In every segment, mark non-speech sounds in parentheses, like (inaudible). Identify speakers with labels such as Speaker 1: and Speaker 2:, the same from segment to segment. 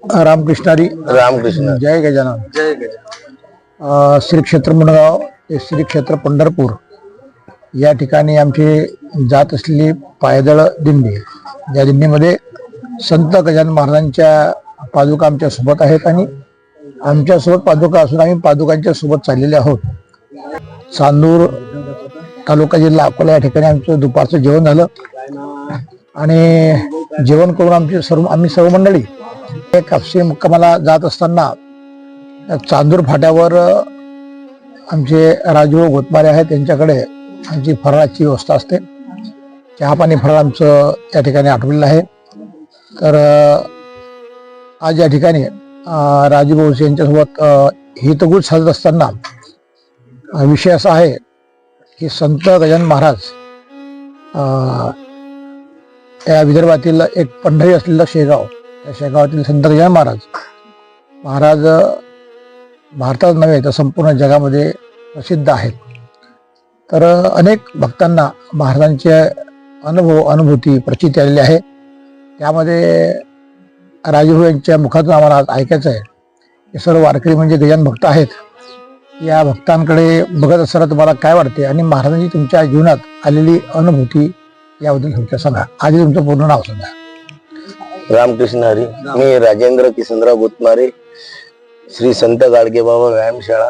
Speaker 1: रामकृष्णारी.
Speaker 2: रामकृष्ण.
Speaker 1: जय गजानन.
Speaker 3: जय गजानन.
Speaker 1: श्री क्षेत्र मुंडगाव ते श्री क्षेत्र पंढरपूर या ठिकाणी आमची जात असलेली पायदळ दिंडी या दिंडीमध्ये संत गजानन महाराजांच्या पादुका आमच्यासोबत आहेत आणि आमच्यासोबत पादुका असून आम्ही पादुकांच्या सोबत चाललेले आहोत. चांदूर तालुका जिल्हा अकोला या ठिकाणी आमचं दुपारचं जेवण झालं आणि जेवण करून आमची सर्व आम्ही सर्व मंडळी कापसी मुक्कामाला जात असताना चांदूर फाट्यावर आमचे राजू गोतमारे आहेत त्यांच्याकडे आमची फराळाची व्यवस्था असते. चहा पाणी फराळ आमचं त्या ठिकाणी आठवलेलं आहे. तर आज या ठिकाणी राजू भाऊ यांच्यासोबत हितगुज साधत असताना विषय असा आहे की संत गजानन महाराज या विदर्भातील एक पंढरी असलेलं शेगाव त्या शेगावातील संत गजानन महाराज. महाराज भारतात नव्हे तर संपूर्ण जगामध्ये प्रसिद्ध आहेत. तर अनेक भक्तांना महाराजांचे अनुभव अनुभूती प्रचिती आलेली आहे. त्यामध्ये राजू यांच्या मुखातून आम्हाला आज ऐकायचं आहे. हे सर्व वारकरी म्हणजे गजान भक्त आहेत. या भक्तांकडे बघत असताना तुम्हाला काय वाटते? आणि महाराजांची तुमच्या जीवनात आलेली अनुभूती याबद्दल तुमच्या सांगा. आधी तुमचं पूर्ण नाव सांगा.
Speaker 2: रामकृष्ण हरी. मी राजेंद्र किसनराव गोतमारे श्री संत गाडगेबाबा व्यायामशाळा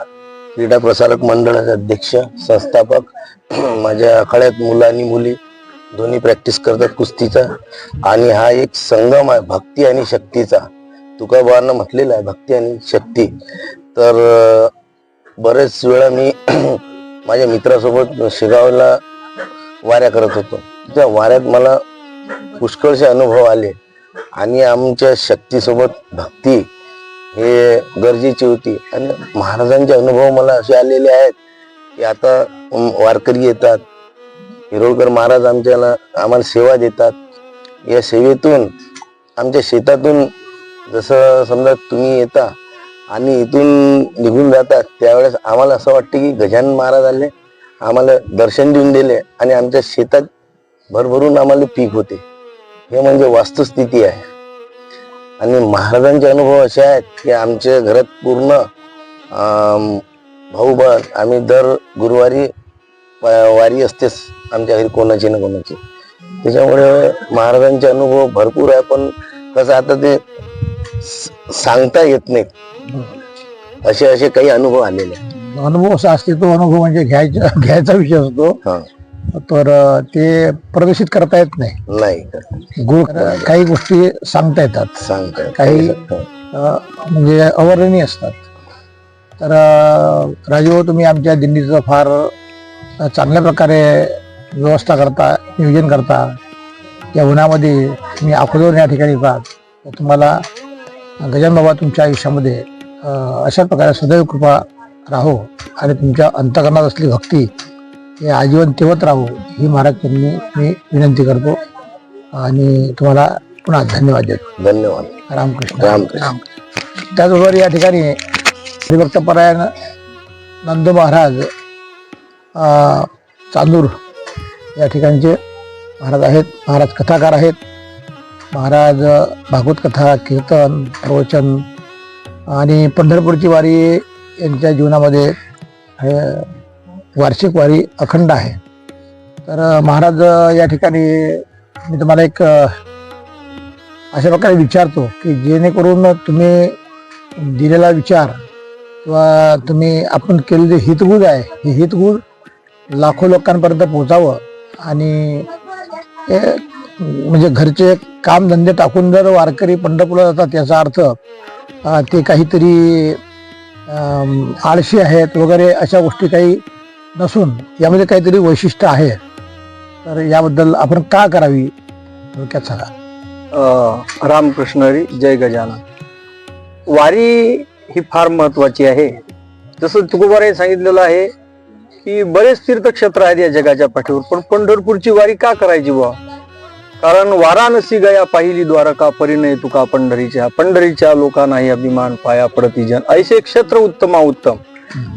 Speaker 2: क्रीडा प्रसारक मंडळाचे अध्यक्ष संस्थापक (clears throat) माझ्या आखाड्यात मुलं आणि मुली दोन्ही प्रॅक्टिस करतात कुस्तीचा. आणि हा एक संगम आहे भक्ती आणि शक्तीचा. तुकाबानं म्हटलेला आहे भक्ती आणि शक्ती. तर बरेच वेळा मी (clears throat) माझ्या मित्रासोबत शिगावला वाऱ्या करत होतो. त्या वाऱ्यात मला पुष्कळसे अनुभव आले. आणि आमच्या शक्तीसोबत भक्ती हे गरजेची होती. आणि महाराजांचे अनुभव मला असे आलेले आहेत की आता वारकरी येतात. हिरोळकर महाराज आमच्याला आम्हाला सेवा देतात. या सेवेतून आमच्या शेतातून जसं समजा तुम्ही येता आणि इथून निघून जातात त्यावेळेस आम्हाला असं वाटतं की गजानन महाराज आले आम्हाला दर्शन देऊन दिले आणि आमच्या शेतात भरभरून आम्हाला पीक होते. हे म्हणजे वास्तुस्थिती आहे. आणि महाराजांचे अनुभव असे आहेत की आमच्या घरात पूर्ण भाऊ बहीण आम्ही दर गुरुवारी वारी असतेच आमच्या घरी कोणाची ना कोणाची. त्याच्यामुळे महाराजांचे अनुभव भरपूर आहे पण कसं आता ते सांगता येत नाहीत. असे असे काही अनुभव आलेले.
Speaker 1: अनुभव असा असते तो अनुभव म्हणजे घ्यायचा घ्यायचा विषय असतो. तर ते प्रदर्शित करता येत नाही.
Speaker 2: नाही
Speaker 1: गुळ काही गोष्टी सांगता येतात. काही. अ, म्हणजे अवर्णनीय असतात. तर अ, राजू तुम्ही आमच्या दिंडीचं फार अ, चांगल्या प्रकारे व्यवस्था करता नियोजन करता. या उन्हामध्ये तुम्ही अकोल्यावर या ठिकाणी तर तुम्हाला गजान बाबा तुमच्या आयुष्यामध्ये अ, अशा प्रकारे सदैव कृपा राहो आणि तुमच्या अंतकरणात असलेली भक्ती हे आजीवन तेवत राहो ही महाराज त्यांनी मी विनंती करतो. आणि तुम्हाला पुन्हा धन्यवाद देतो.
Speaker 2: धन्यवाद.
Speaker 1: रामकृष्ण.
Speaker 2: रामकृष्ण.
Speaker 1: त्याचबरोबर या ठिकाणी श्रीभक्त परायण नंदू महाराज चांदूर या ठिकाणचे महाराज आहेत. महाराज कथाकार आहेत. महाराज भागवत कथा कीर्तन प्रवचन आणि पंढरपूरची वारी यांच्या जीवनामध्ये वार्षिक वारी अखंड आहे. तर महाराज या ठिकाणी मी तुम्हाला एक अशा प्रकारे विचारतो की जेणेकरून तुम्ही दिलेला विचार किंवा तुम्ही आपण केलेले हितगुज आहे हे हितगुज लाखो लोकांपर्यंत पोचावं आणि हे म्हणजे घरचे कामधंदे टाकून जर वारकरी पंढरपूरला जातात याचा अर्थ ते काहीतरी आळशी आहेत वगैरे अशा गोष्टी काही नसून यामध्ये काहीतरी वैशिष्ट्य आहे. तर याबद्दल आपण का करावी? थोडक्यात सांगा.
Speaker 3: अ, रामकृष्ण हरी जय गजानन. वारी ही फार महत्वाची आहे. जसं तुकोबाराने सांगितलेलं आहे की बरेच तीर्थक्षेत्र आहेत या जगाच्या पाठीवर पण पंढरपूरची वारी का करायची बुवा? कारण वाराणसी गया पाहिली द्वारका परिणय तुका पंढरीच्या. पंढरीच्या लोकांनाही अभिमान पाया पडती जन. ऐसे क्षेत्र उत्तमा उत्तम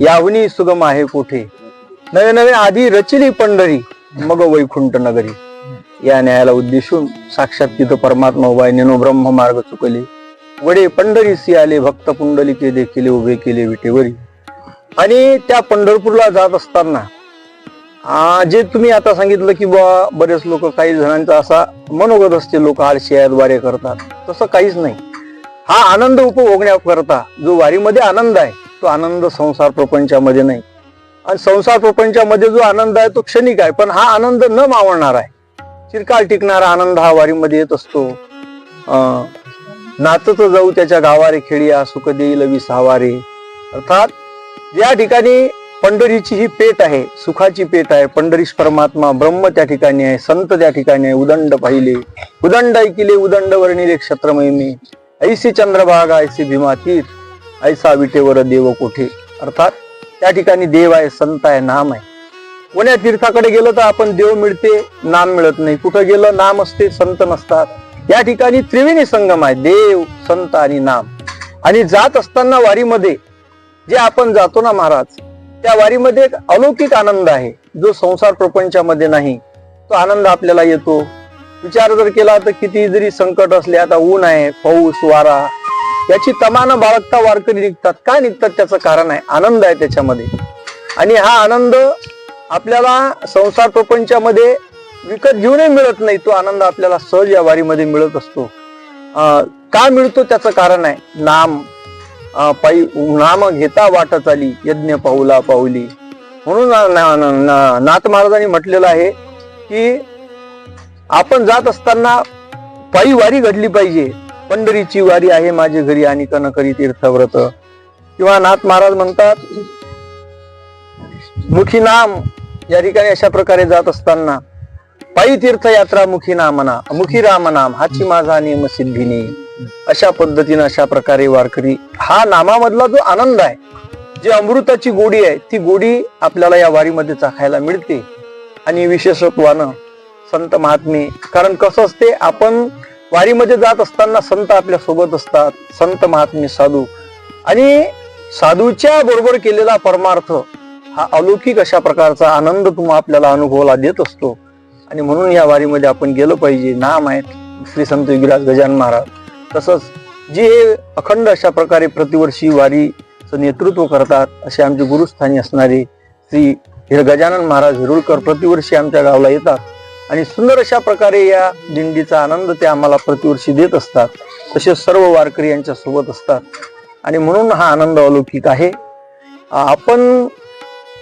Speaker 3: यावनी सुगम आहे कोठे? नवे नवे आधी रचिली पंढरी मग वैकुंठ नगरी या न्यायाला उद्देशून साक्षात तिथं परमात्मा उभा नेनो ब्रह्म मार्ग चुकले. वडे पंढरीसी आले भक्त पुंडलिके देखील उभे केले विटेवरी. आणि त्या पंढरपूरला जात असताना जे तुम्ही आता सांगितलं की बुवा बरेच लोक काही जणांचा असा मनोगत असते लोक आळशी आहेत वारे करतात. तसं काहीच नाही. हा आनंद उपभोगण्याकरता जो वारीमध्ये आनंद आहे तो आनंद संसार प्रपंचामध्ये नाही. आणि संसार प्रपंचामध्ये जो आनंद आहे तो क्षणिक आहे पण हा आनंद न मावळणार आहे. चिरकाल टिकणारा आनंद हा वारीमध्ये येत असतो. अं, जाऊ त्याच्या गावारे खेळिया सुख देईल विसावारे अर्थात या ठिकाणी पंढरीची ही पेट आहे सुखाची पेट आहे पंढरीश परमात्मा ब्रह्म त्या ठिकाणी आहे संत त्या ठिकाणी आहे उदंड पाहिले. उदंड ऐकिले उदंड वर्णिले क्षत्रमयमी. ऐसी चंद्रभागा ऐसी भीमातीर ऐसा विटेवर देव कोठे? अर्थात त्या ठिकाणी देव आहे संत आहे नाम आहे. कोण्या तीर्थाकडे गेलं तर आपण देव मिळते नाम मिळत नाही. कुठं गेलं नाम असते संत नसतात. या ठिकाणी त्रिवेणी संगम आहे देव संत आणि नाम. आणि जात असताना वारीमध्ये जे आपण जातो ना महाराज त्या वारीमध्ये एक अलौकिक आनंद आहे. जो संसार प्रपंचामध्ये नाही तो आनंद आपल्याला येतो. विचार जर केला तर किती जरी संकट असले आता ऊन आहे पाऊस वारा याची तमान बाळगता वारकरी निघतात. काय निघतात त्याचं कारण आहे? आनंद आहे त्याच्यामध्ये. आणि हा आनंद आपल्याला संसार प्रपंचामध्ये विकत घेऊनही मिळत नाही. तो आनंद आपल्याला सहज या वारीमध्ये मिळत असतो. का मिळतो त्याचं कारण आहे? नाम. पायी नाम घेता वाटत आली यज्ञ पाऊला पाऊली. म्हणून ना- ना- ना- ना- नाथ महाराजांनी म्हटलेलं आहे की आपण जात असताना पायी वारी घडली पाहिजे. पंढरीची वारी आहे माझे घरी आणि कनकरी तीर्थव्रत. किंवा नाथ महाराज म्हणतात मुखी नाम या ठिकाणी अशा प्रकारे जात असताना पायी तीर्थयात्रा मुखी नामना मुखी राम नाम हाची माझा नियम सिद्धिनी. अशा पद्धतीनं अशा प्रकारे वारकरी हा नामामधला जो आनंद आहे जी अमृताची गोडी आहे ती गोडी आपल्याला या वारीमध्ये चाखायला मिळते. आणि विशेषत्वानं संत महात्मे कारण कसं असते आपण वारीमध्ये जात असताना संत आपल्यासोबत असतात संत महात्मे साधू. आणि साधूच्या बरोबर केलेला परमार्थ हा अलौकिक अशा प्रकारचा आनंद तुम्हा आपल्याला अनुभवाला देत असतो. आणि म्हणून या वारीमध्ये आपण गेलं पाहिजे. नाम आहेत श्री संत विग्राज गजानन महाराज. तसंच जे हे अखंड अशा प्रकारे प्रतिवर्षी वारीचं नेतृत्व करतात असे आमचे गुरुस्थानी असणारे श्री हिर गजानन महाराज हिरुळकर प्रतिवर्षी आमच्या गावाला येतात. आणि सुंदर अशा प्रकारे या दिंडीचा आनंद ते आम्हाला प्रतिवर्षी देत असतात. तसेच सर्व वारकरी यांच्या सोबत असतात. आणि म्हणून हा आनंद अलौकिक आहे. आपण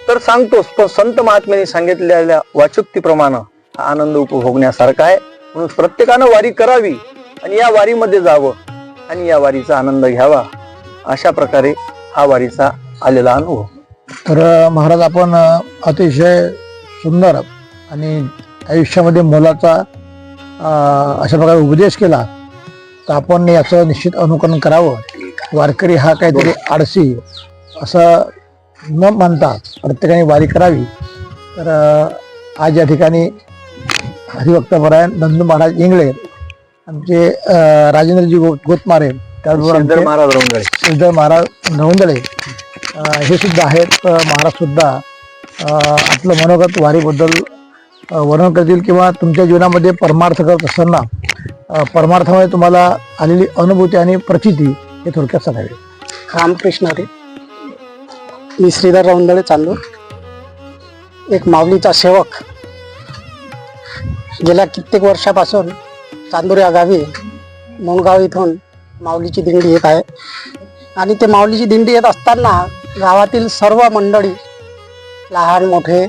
Speaker 3: तर सांगतोच पण संत महात्म्यांनी सांगितलेल्या वाचुक्तीप्रमाणे हा आनंद उपभोगण्यासारखा आहे. म्हणून प्रत्येकानं वारी करावी आणि या वारीमध्ये जावं आणि या वारीचा आनंद घ्यावा. अशा प्रकारे हा वारीचा आलेला अनुभव.
Speaker 1: तर महाराज आपण अतिशय सुंदर आणि आयुष्यामध्ये मोलाचा अशा प्रकारे उपदेश केला तर आपण याचं निश्चित अनुकरण करावं. वारकरी हा काहीतरी आळशी असं न मानता प्रत्येकाने वारी करावी. तर आज या ठिकाणी हरिभक्तपरायण नंदू महाराज इंगळे आमचे राजेंद्रजी गो गोतमारे त्याचबरोबर
Speaker 3: महाराज
Speaker 1: श्रीधर महाराज नवंदळे अं, हे सुद्धा आहेत महाराज सुद्धा आपलं मनोगत वारीबद्दल वर्णन करतील किंवा तुमच्या जीवनामध्ये परमार्थ करत असताना परमार्थामुळे परमार्थामध्ये तुम्हाला आलेली अनुभूती आणि प्रचिती हे थोडक्यात सांगावे.
Speaker 4: रामकृष्ण रे मी श्रीधर रौंदळे चांदूर. एक माऊलीचा सेवक. गेल्या कित्येक वर्षापासून चांदूर या गावी मोंगाव इथून माऊलीची दिंडी येत आहे. आणि ते माऊलीची दिंडी येत असताना गावातील सर्व मंडळी लहान मोठे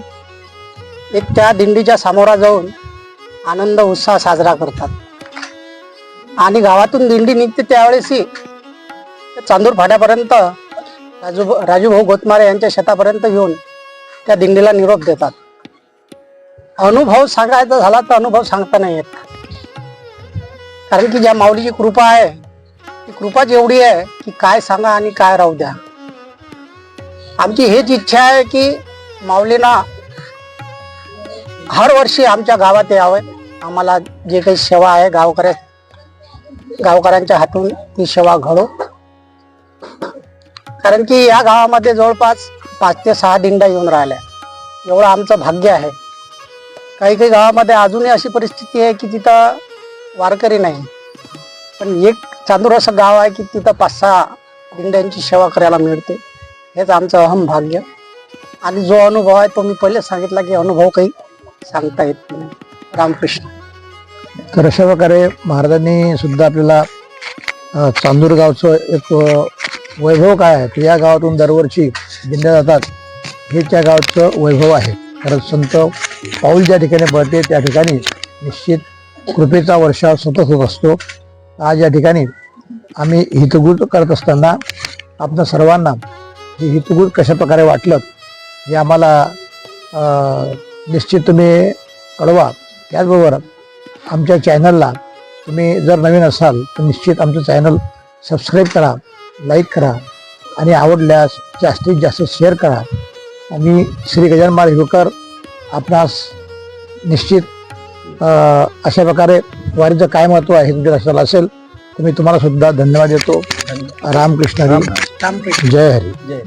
Speaker 4: एक त्या दिंडीच्या सामोरा जाऊन आनंद उत्साह साजरा करतात. आणि गावातून दिंडी निघते त्यावेळेसही चांदूर फाट्यापर्यंत राजू राजूभाऊ गोतमारे यांच्या शेतापर्यंत येऊन त्या दिंडीला निरोप देतात. अनुभव सांगायचा झाला तर अनुभव सांगता नाही येत. कारण की ज्या माऊलीची कृपा आहे ती कृपाच एवढी आहे की काय सांगा आणि काय राहू द्या. आमची हेच इच्छा आहे की माऊलीना हर वर्षी आमच्या गावात यावं. आम्हाला जे काही सेवा आहे गावकऱ्या गावकऱ्यांच्या हातून ती सेवा घडो. कारण की या गावामध्ये जवळपास पाच ते सहा दिंडा येऊन राहिल्या. एवढं आमचं भाग्य आहे. काही काही गावामध्ये अजूनही अशी परिस्थिती आहे की तिथं वारकरी नाही. पण एक चांदूर असं गाव आहे की तिथं पाच सहा दिंड्यांची सेवा करायला मिळते. हेच आमचं अहम भाग्य. आणि जो अनुभव आहे तो मी पहिले सांगितला की अनुभव काही सांगता येत नाही. रामकृष्ण.
Speaker 1: तर अशा प्रकारे महाराजांनी सुद्धा आपल्याला चांदूरगावचं चांदूर गावचं एक वैभव काय आहे? तर या गावातून दरवर्षी दिंड्या जातात. हे त्या गावचं वैभव आहे. कारण संत पाऊल ज्या ठिकाणी पडते त्या ठिकाणी निश्चित कृपेचा वर्षाव सतत होत असतो. आज या ठिकाणी आम्ही हितगुज करत असताना आपल्या सर्वांना हे हितगुज कशा प्रकारे वाटलं हे आम्हाला निश्चित तुम्ही कळवा. त्याचबरोबर आमच्या चॅनलला तुम्ही जर नवीन असाल तर निश्चित आमचं चॅनल सबस्क्राईब करा लाईक करा आणि आवडल्यास जास्तीत जास्त शेअर करा. आणि श्री गजानन महाराज हिरोकर आपणास निश्चित अशा प्रकारे वारीचं काय महत्त्व आहे हे तुमच्या लक्षात असेल तर मी तुम्हाला सुद्धा धन्यवाद देतो. रामकृष्ण हरी.
Speaker 4: रामकृष्ण.
Speaker 1: जय हरी.
Speaker 3: जय